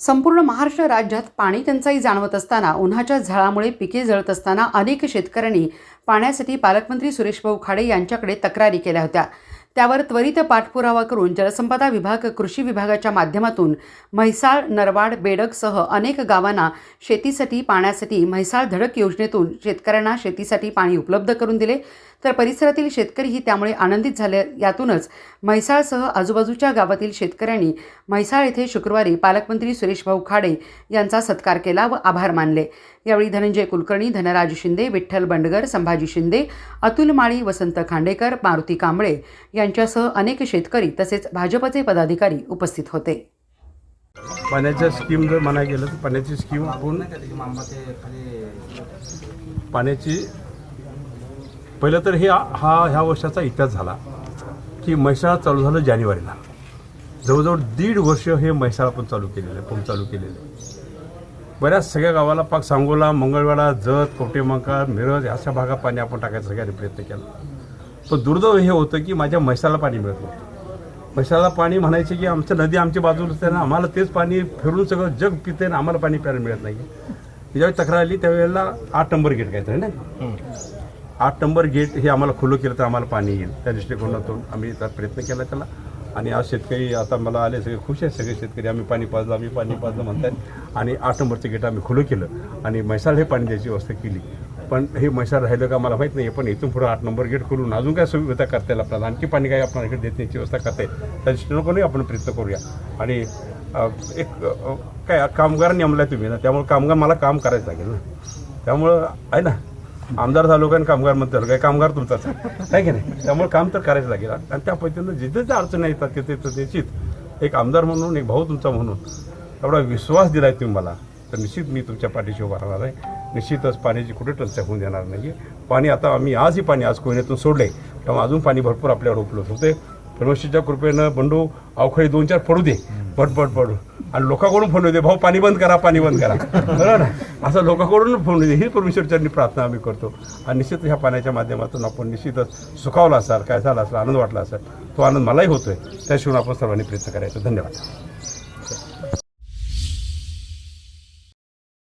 संपूर्ण महाराष्ट्र राज्यात पाणी टंचाई जाणवत असताना उन्हाच्या झळामुळे पिके जळत असताना अनेक शेतकऱ्यांनी पाण्यासाठी पालकमंत्री सुरेशभाऊ खाडे यांच्याकडे तक्रारी केल्या होत्या. त्यावर त्वरित पाठपुरावा करून जलसंपदा विभाग कृषी विभागाच्या माध्यमातून म्हैसाळ नरवाड बेडकसह अनेक गावांना शेतीसाठी पाण्यासाठी म्हैसाळ धडक योजनेतून शेतकऱ्यांना शेतीसाठी पाणी उपलब्ध करून दिले. तर परिसरातील शेतकरीही त्यामुळे आनंदित झाले. यातूनच म्हैसाळसह आजूबाजूच्या गावातील शेतकऱ्यांनी म्हैसाळ येथे शुक्रवारी पालकमंत्री सुरेश भाऊ खाडे यांचा सत्कार केला व आभार मानले. यावेळी धनंजय कुलकर्णी धनराज शिंदे विठ्ठल बंडगर संभाजी शिंदे अतुल माळी वसंत खांडेकर मारुती कांबळे यांच्यासह अनेक शेतकरी तसेच भाजपचे पदाधिकारी उपस्थित होते. पाण्याच्या स्कीम जर म्हणा गेलं तर पाण्याची स्कीम आपण पाण्याची पहिलं तर हे हा ह्या वर्षाचा इतिहास झाला की म्हैसाळ चालू झालं जानेवारीला. जवळजवळ दीड वर्ष हे म्हैसाळ आपण चालू केलेलं आहे पंप चालू केलेलं. आहे बऱ्याच सगळ्या गावाला पाक सांगोला मंगळवाडा जत कवटेमंका मिरज अशा भागात पाणी आपण टाकायचा सगळ्यांनी प्रयत्न केला. पण दुर्दैव हे होतं की माझ्या म्हैसाला पाणी मिळत नव्हतं. म्हैसाला पाणी म्हणायचे की आमच्या नदी आमच्या बाजूला असते ना आम्हाला तेच पाणी फिरून सगळं जग पिते ना आम्हाला पाणी प्यायला मिळत नाही. ज्यावेळी तक्रार आली त्यावेळेला आठ नंबर गेट काहीतरी ना आठ नंबर गेट हे आम्हाला खुलं केलं तर आम्हाला पाणी येईल. त्या दृष्टिकोनातून आम्ही त्याचा प्रयत्न केला त्याला. आणि आज शेतकरी आता मला आले सगळे खुश आहेत सगळे शेतकरी आम्ही पाणी पाजलं आम्ही पाणी पाजलं म्हणतात आणि आठ नंबरचं गेट आम्ही खुलं केलं. आणि म्हैसाळ हे पाणी द्यायची व्यवस्था केली. पण हे म्हैसाळ राहिलं का मला माहीत नाही पण इथून पुढं आठ नंबर गेट खोलून अजून काय सुविधा करता येईल आपल्याला आणखी पाणी काही आपल्याला इकडे देण्याची व्यवस्था करता येईल त्या दृष्टिकोनाने आपण प्रयत्न करूया. आणि एक काय कामगार नेमलाय तुम्ही ना त्यामुळे कामगार मला काम करायचं लागेल ना. त्यामुळं आहे ना? आमदार झालो का आणि कामगार म्हणतात काय कामगार तुमचाच आहे. की नाही? त्यामुळे काम तर करायचं लागेल. आणि त्या पद्धतीनं जिथे ज्या अडचणी येतात तिथे तर निश्चित एक आमदार म्हणून एक भाऊ तुमचा म्हणून एवढा विश्वास दिलाय तुम्ही मला. तर निश्चित मी तुमच्या पाठीशी उभा राहणार आहे. निश्चितच पाण्याची कुठे टंचाई होऊन देणार नाही पाणी आता आम्ही आजही पाणी आज कोयनेतून सोडले तेव्हा अजून पाणी भरपूर आपल्यावर उपलब्ध होते. परमेश्वरच्या कृपेनं बंडू अवखळी दोन चार पडू दे. पट पट पडू आणि लोकांकडून फोन दे. भाऊ पाणी बंद करा पाणी बंद करा. बरोबर ना? असं लोकांकडून फोन दे. ही परमेश्वरच्यांनी प्रार्थना आम्ही करतो. आणि निश्चित ह्या पाण्याच्या माध्यमातून आपण निश्चितच सुखावला असाल काय झाला असेल आनंद वाटला असेल तो आनंद मलाही होतोय. त्याशिवाय आपण सर्वांनी प्रयत्न करायचा. धन्यवाद.